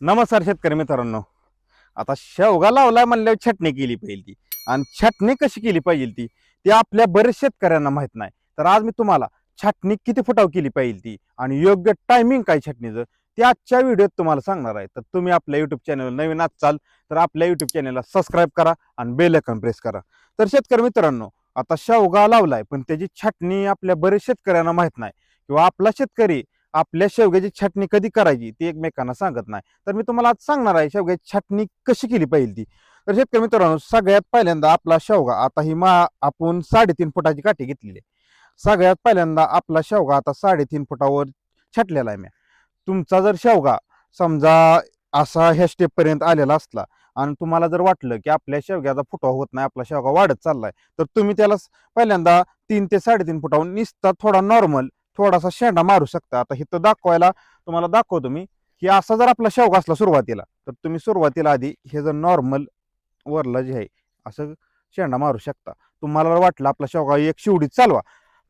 नमस्कार शेतकरी मित्रांनो. आता शेवगा लावलाय म्हणल्यावर छटणी केली पाहिजे ती आणि छटणी कशी केली पाहिजे ती? ते आपल्या बरेच शेतकऱ्यांना माहीत नाही. तर आज मी तुम्हाला छटणी किती फुटाव केली पाहिजे ती? आणि योग्य टायमिंग काय छटणीचं? ते आजच्या व्हिडिओत तुम्हाला सांगणार आहे. तर तुम्ही आपल्या युट्यूब चॅनल नवीन असाल तर आपल्या युट्यूब चॅनलला सबस्क्राईब करा आणि बेल आयकॉन प्रेस करा. तर शेतकरी मित्रांनो आता शेवगा लावलाय पण त्याची छटणी आपल्या बरेच शेतकऱ्यांना माहीत नाही. किंवा आपला शेतकरी आपल्या शेवग्याची छटणी कधी करायची ती एकमेकांना सांगत नाही. तर मी तुम्हाला आज सांगणार आहे शेवग्याची छटणी कशी केली पाहिजे ती तर शेतकरी मित्रांनो सगळ्यात पहिल्यांदा आपला शेवगा आता ही मा आपण साडेतीन फुटाची काठी घेतलेली आहे. सगळ्यात पहिल्यांदा आपला शेवगा आता साडेतीन फुटावर छटलेला आहे मी. तुमचा जर शेवगा समजा असा ह्या स्टेपपर्यंत आलेला असला आणि तुम्हाला जर वाटलं की आपल्या शेवग्याचा फुटवा होत नाही आपला शेवगा वाढत चाललाय तर तुम्ही त्याला पहिल्यांदा तीन ते साडेतीन फुटावर निसता थोडा नॉर्मल थोडासा शेंडा मारू शकता. आता इथं दाखवायला तुम्हाला दाखवतो मी. की असा जर आपला शेवगा असला सुरुवातीला तर तुम्ही सुरुवातीला आधी हे जर नॉर्मल वरला जे आहे असं शेंडा मारू शकता. तुम्हाला वाटलं आपला शेवगा एक शिवडीत चालवा.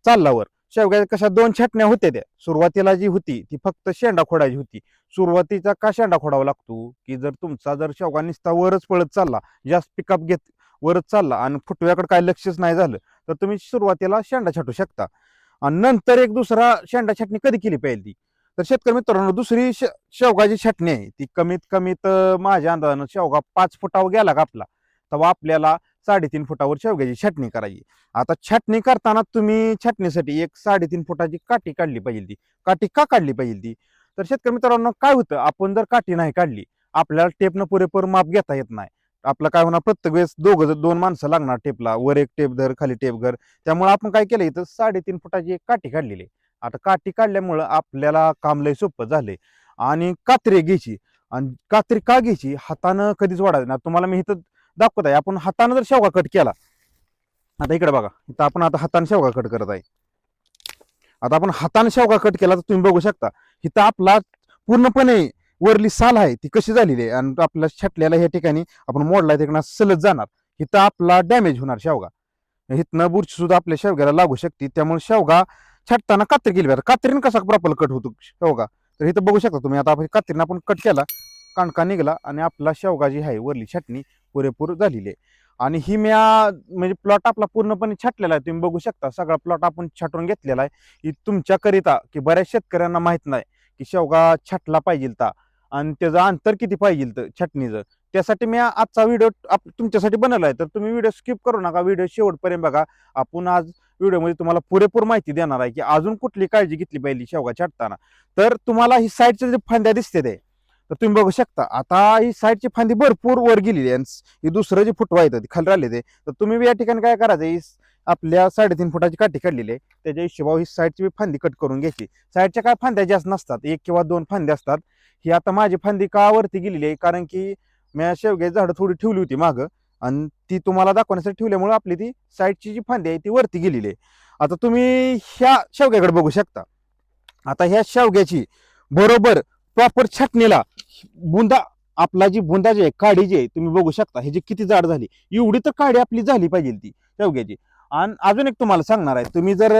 चाललावर शेवग्या कशा दोन छटण्या होत्या त्या. सुरुवातीला जी होती ती फक्त शेंडा खोडायची होती. सुरुवातीचा का शेंडा खोडावा लागतो? की जर तुमचा जर शेवगा निसता वरच पळत चालला जास्त पिकअप घेत वरच चालला आणि फुटव्याकडे काय लक्षच नाही झालं तर तुम्ही सुरुवातीला शेंडा छाटू शकता. आणि नंतर एक दुसरा शेंडा छाटणी कधी केली पाहिजे ती तर शेतकरी मित्रांनो दुसरी शेवगाची छाटणी आहे. ती कमीत कमीत माझ्या अंदाजानं शेवगा पाच फुटावर गेला का आपला? तेव्हा आपल्याला साडेतीन फुटावर शेवग्याची छाटणी करायची. आता छाटणी करताना तुम्ही छाटणीसाठी एक साडेतीन फुटाची काठी काढली पाहिजे ती काठी का काढली पाहिजे ती तर शेतकरी मित्रांनो काय होतं? आपण जर काठी नाही काढली आपल्याला टेपनं पुरेपूर माप घेता येत नाही. आपलं काय होणार प्रत्येक वेळेस दोघं दोन माणसं लागणार टेपला वर एक टेप धर खाली टेप घर त्यामुळे आपण काय केलं इथं साडेतीन फुटाची एक काठी काढलेली. आहे. आता काठी काढल्यामुळं आपल्याला काम लय सोपं झाले आणि कात्री घ्यायची आणि कात्री का घ्यायची हातानं कधीच वाढायचं ना तुम्हाला मी इथं दाखवत आहे आपण हातानं जर शेवगा कट केला आता इकडे बघा इथं आपण आता हातानं शेवगा कट करत आहे. आता आपण हातानं शेवगा कट केला तर तुम्ही बघू शकता इथं आपला पूर्णपणे वरली साल आहे ती कशी झालेली आहे? आणि आपल्या छटल्याला ह्या ठिकाणी आपण मोडला तिकडनं सलत जाणार. इथं आपला डॅमेज होणार शेवगा. इथनं बुरशी सुद्धा आपल्या शेवग्याला लागू शकते. त्यामुळे शेवगा छाटताना कात्री केली पाहिजे. कात्रीनं कसा प्रॉपर कट होतो शेवगा? तर इथं बघू शकता तुम्ही आता आपण कात्रीनं आपण कट केला काणका निघाला आणि आपला शेवगा जी आहे वरली छाटणी पुरेपूर झालेली आहे. आणि ही म्या म्हणजे प्लॉट आपला पूर्णपणे छाटलेला आहे. तुम्ही बघू शकता सगळा प्लॉट आपण छाटून घेतलेला आहे. ही तुमच्याकरिता की बऱ्याच शेतकऱ्यांना माहीत नाही की शेवगा छाटला पाहिजे ता आणि त्याचं अंतर किती पाहिजे तर छटणीचं? त्यासाठी मी आजचा व्हिडिओ आप तुमच्यासाठी बनवला आहे. तर तुम्ही व्हिडिओ स्किप करू नका. व्हिडिओ शेवटपर्यंत बघा. आपण आज व्हिडिओमध्ये तुम्हाला पुरेपूर माहिती देणार आहे की अजून कुठली काळजी घेतली पाहिजे शेवगा छाटताना. तर तुम्हाला ही साईडच्या जे फांद्या दिसते ते तर तुम्ही बघू शकता. आता ही साईडची फांदी भरपूर वर गेलेली आहे ही दुसरं जे फुटवा येतं ते खाली राहिले ते. तर तुम्ही या ठिकाणी काय करायचं आपल्या साडेतीन फुटाची काठी काढलेली आहे. त्याच्या हिशोबावर ही साईडची मी फांदी कट करून घ्यायची. साईडच्या काय फांद्या जास्त नसतात. एक किंवा दोन फांद्या असतात. ही आता माझी फांदी का वरती गेलेली आहे? कारण की मी शेवग्याची झाडं थोडी ठेवली होती मागं. आणि ती तुम्हाला दाखवण्यासाठी ठेवल्यामुळे आपली ती साईडची जी फांदी आहे ती वरती गेलेली आहे. आता तुम्ही ह्या शेवग्याकडे बघू शकता. आता ह्या शेवग्याची बरोबर प्रॉपर छटणीला बुंदा आपला जी बुंदा जी आहे काडी जी आहे तुम्ही बघू शकता. हे जी किती जाड झाली? एवढी तर काडी आपली झाली पाहिजे ती शेवग्याची. आणि अजून एक तुम्हाला सांगणार आहे. तुम्ही जर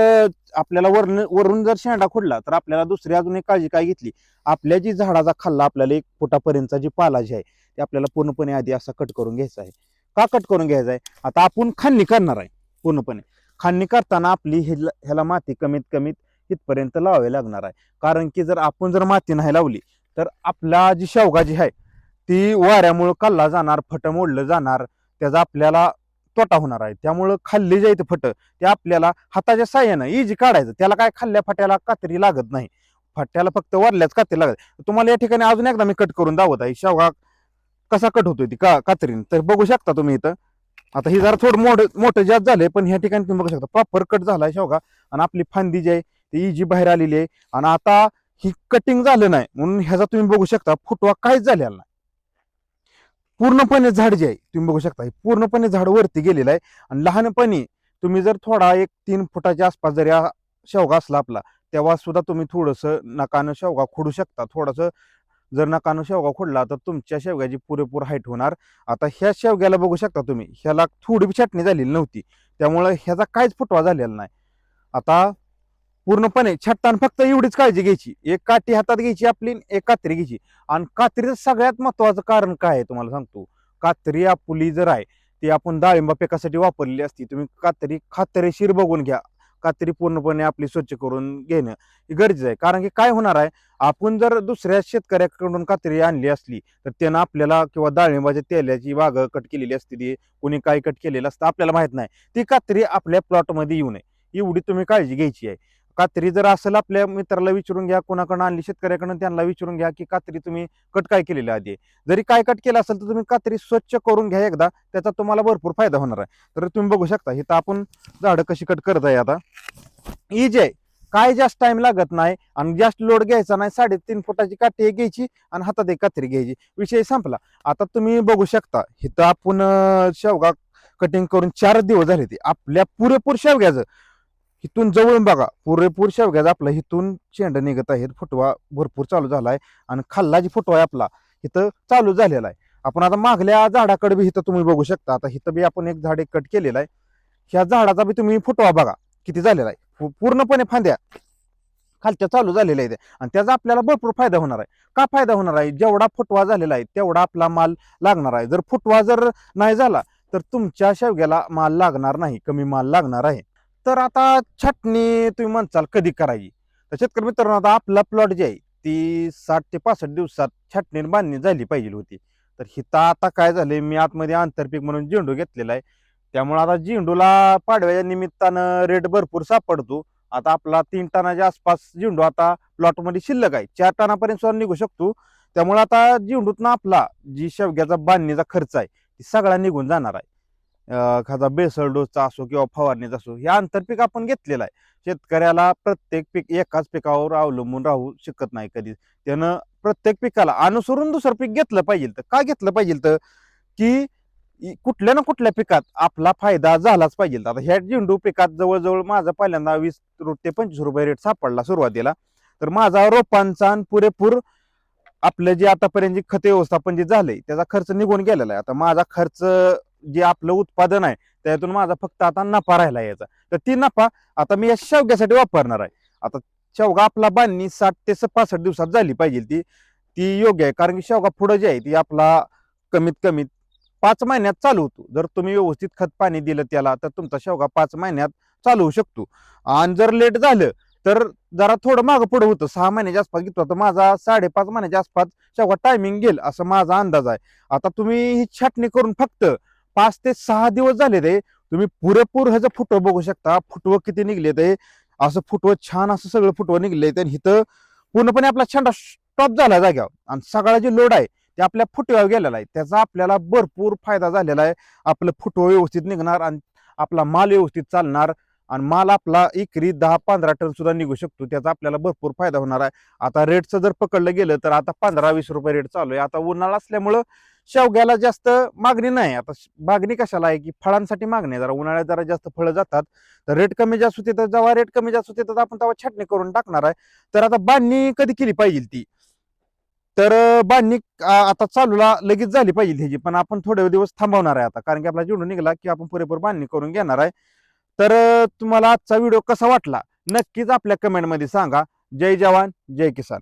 आपल्याला वरून वरून जर शेंडा खोडला तर आपल्याला दुसरी अजून एक काळजी काय घेतली? आपल्या जी झाडाचा खाल्ला आपल्याला एक फुटापर्यंतचा जी पाला जी आहे ते आपल्याला पूर्णपणे आधी असा कट करून घ्यायचा आहे. का कट करून घ्यायचा आहे? आता आपण खांनी करणार आहे पूर्णपणे. खांनी करताना आपली ह्याला ह्याला माती कमीत कमीत इथपर्यंत लावावी लागणार आहे. कारण की जर आपण जर माती नाही लावली तर आपला जी शेवगा जी आहे ती वाऱ्यामुळं कल्ला जाणार फटं मोडलं जाणार. त्याचा आपल्याला तोटा होणार आहे. त्यामुळं खाल्ले जे फट ते आपल्याला हाताच्या साह्यानं इजी काढायचं. त्याला काय खाल्ल्या फाट्याला कात्री लागत नाही. फाट्याला फक्त वरल्याच कात्री लागत तुम्हाला या ठिकाणी अजून एकदा मी कट करून दावत आहे. शेवगा कसा कट होतोय ती का कात्रीने? तर बघू शकता तुम्ही इथं. आता ही जरा थोडं मोठ मोठं जास्त झालंय पण ह्या ठिकाणी तुम्ही बघू शकता. प्रॉपर कट झालाय शेवगा आणि आपली फांदी जी आहे ती इजी बाहेर आलेली आहे. आणि आता ही कटिंग झालं नाही. म्हणून ह्याचा तुम्ही बघू शकता फुटवा काहीच झालेला नाही. पूर्णपणे झाड जे आहे तुम्ही बघू शकता हे पूर्णपणे झाड वरती गेलेलं आहे. आणि लहानपणी तुम्ही जर थोडा एक तीन फुटाच्या आसपास जर या शेवगा असला आपला तेव्हा सुद्धा तुम्ही थोडंसं नकानं शेवगा खोडू शकता. थोडंसं जर नकानं शेवगा खोडला तर तुमच्या शेवग्याची पुरेपूर हाईट होणार. आता ह्या शेवग्याला बघू शकता तुम्ही ह्याला थोडी बी छाटणी झालेली नव्हती. त्यामुळं ह्याचा काहीच फुटवा झालेला नाही. आता पूर्णपणे छटताना फक्त एवढीच काळजी घ्यायची. एक काठी हातात घ्यायची आपली एक कात्री घ्यायची. आणि कात्रीचं सगळ्यात महत्वाचं कारण काय आहे तुम्हाला सांगतो. कात्री आपली जर आहे ती आपण डाळिंबा पिकासाठी वापरलेली असती तुम्ही कात्री खात्रीशीर बघून घ्या. कात्री पूर्णपणे आपली स्वच्छ करून घेणं हे गरजेचं आहे. कारण की काय होणार आहे आपण जर दुसऱ्या शेतकऱ्याकडून कात्री आणली असली तर त्यानं आपल्याला किंवा डाळिंबाच्या तेलाची बाग कट केलेली असते ती कोणी काय कट केलेलं असतं आपल्याला माहीत नाही. ती कात्री आपल्या प्लॉटमध्ये येऊ नये. एवढी तुम्ही काळजी घ्यायची आहे. कात्री जर असेल आपल्या मित्राला विचारून घ्या कोणाकडनं आणली शेतकऱ्याकडून त्यांना विचारून घ्या की कात्री तुम्ही कट काय केलेलं आधी. आहे. जरी काय कट केलं असेल तर तुम्ही कात्री स्वच्छ करून घ्या एकदा त्याचा तुम्हाला भरपूर फायदा होणार आहे. तर तुम्ही बघू शकता इथं आपण झाडं कशी कट करत आहे आता. इजी आहे. काय जास्त टाइम लागत नाही आणि जास्त लोड घ्यायचा नाही साडेतीन फुटाची काठी घ्यायची आणि हातात एक कात्री घ्यायची. विषय संपला. आता तुम्ही बघू शकता इथं आपण शेवगा कटिंग करून चार दिवस झाले ते. आपल्या पुरेपूर शेवग्याचं इथून जवळून बघा पुरेपूर शेवग्याचा आपलं इथून शेंड निघत आहेत फुटवा भरपूर चालू झाला आहे आणि खाल्ला जी फुटवा आहे आपला इथं चालू झालेला आहे. आपण आता मागल्या झाडाकडे बी इथं तुम्ही बघू शकता आता इथं बी आपण एक झाड एक कट केलेलं आहे. ह्या झाडाचा बी तुम्ही फुटवा बघा किती झालेला आहे. पूर्णपणे फांद्या खालच्या चालू झालेल्या आहेत आणि त्याचा आपल्याला भरपूर फायदा होणार आहे. का फायदा होणार आहे? जेवढा फुटवा झालेला आहे तेवढा आपला माल लागणार आहे. जर फुटवा जर नाही झाला तर तुमच्या शेवग्याला माल लागणार नाही कमी माल लागणार आहे. तर आता छाटणी तुम्ही म्हणचाल कधी करायची? तर शेतकरी मित्रांनो आता आपला प्लॉट जे आहे ती साठ ते पासष्ट दिवसात छाटणी बांधणी झाली पाहिजे होती. तर हिता आता काय झालंय मी आतमध्ये आंतरपीक म्हणून झेंडू घेतलेला आहे. त्यामुळे आता झेंडूला पाडव्याच्या निमित्तानं रेट भरपूर सापडतो. आता आपला तीन टनाच्या आसपास झेंडू आता प्लॉटमध्ये शिल्लक आहे. चार टनापर्यंत सुद्धा निघू शकतो. त्यामुळे आता झेंडूतनं आपला जी शेवग्याचा बांधणीचा खर्च आहे ती सगळा निघून जाणार आहे. खाजा एखादा बेसळ डोसचा असो किंवा फवारणीचा असो हे आंतरपीक आपण घेतलेलं आहे. शेतकऱ्याला प्रत्येक पीक एकाच पिकावर अवलंबून राहू शकत नाही कधी. त्यानं प्रत्येक पिकाला अनुसरून दुसरं पीक घेतलं पाहिजे तर का घेतलं पाहिजे तर की कुठल्या ना कुठल्या पिकात आपला फायदा झालाच पाहिजे. आता ह्या झेंडू पिकात जवळजवळ माझा पहिल्यांदा वीस ते पंचवीस रुपये रेट सापडला सुरुवातीला. तर माझा रोपांचा आणि पुरेपूर आपलं जे आतापर्यंत जे खते व्यवस्थापन जे झालंय त्याचा खर्च निघून गेलेला आहे. आता माझा खर्च जे आपलं उत्पादन आहे त्यातून माझा फक्त आता नफा राहिला याचा. तर ती नफा आता मी या शेवग्यासाठी वापरणार आहे. आता शेवगा आपला बांधणी साठ ते स- पासष्ट दिवसात झाली पाहिजे ती. ती योग्य आहे कारण की शेवगा पुढं जे आहे ती आपला कमीत कमी पाच महिन्यात चालू होतो. जर तुम्ही व्यवस्थित खत पाणी दिलं त्याला तर तुमचा शेवगा पाच महिन्यात चालू होऊ शकतो. आणि जर लेट झालं तर जरा थोडं मागं पुढं होतं. सहा महिन्याच्या आसपास घेतो तर माझा साडेपाच महिन्याच्या आसपास शेवगा टायमिंग गेल असं माझा अंदाज आहे. आता तुम्ही ही छाटणी करून फक्त पाच ते सहा दिवस झाले ते तुम्ही पुरेपूर ह्याचं फुटवं बघू शकता. फुटवं किती निघले ते. असं फुटवं छान असं सगळं फुटवं निघले ते. इथं पूर्णपणे आपला छंडा स्टॉप झाला जाग्यावर. आणि सगळा जे लोड आहे ते आपल्या फुटव्यावर गेलेला आहे. त्याचा आपल्याला भरपूर फायदा झालेला आहे. आपलं फुटवं व्यवस्थित निघणार आणि आपला माल व्यवस्थित चालणार. आणि माल आपला एकरी दहा पंधरा टन सुद्धा निघू शकतो. त्याचा आपल्याला भरपूर फायदा होणार आहे. आता रेटचं जर पकडलं गेलं तर आता पंधरा वीस रुपये रेट चालू आहे. आता उन्हाळा असल्यामुळं शेवग्याला जास्त मागणी नाही. आता मागणी कशाला आहे की फळांसाठी मागणी आहे. जरा उन्हाळ्यात जरा जास्त फळं जातात तर रेट कमी जास्त होते तर जेव्हा रेट कमी जास्त होते तर आपण तेव्हा छाटणी करून टाकणार आहे. तर आता बांधणी कधी केली पाहिजे ती? तर बांधणी आता चालूला लगेच झाली पाहिजे ह्याची पण आपण थोडे दिवस थांबवणार आहे आता कारण की आपला जेवढं निघाला की आपण पुरेपूर बांधणी करून घेणार आहे. तर तुम्हाला आजचा व्हिडिओ कसा वाटला? नक्कीच आपल्या कमेंटमध्ये सांगा. जय जवान जय किसान.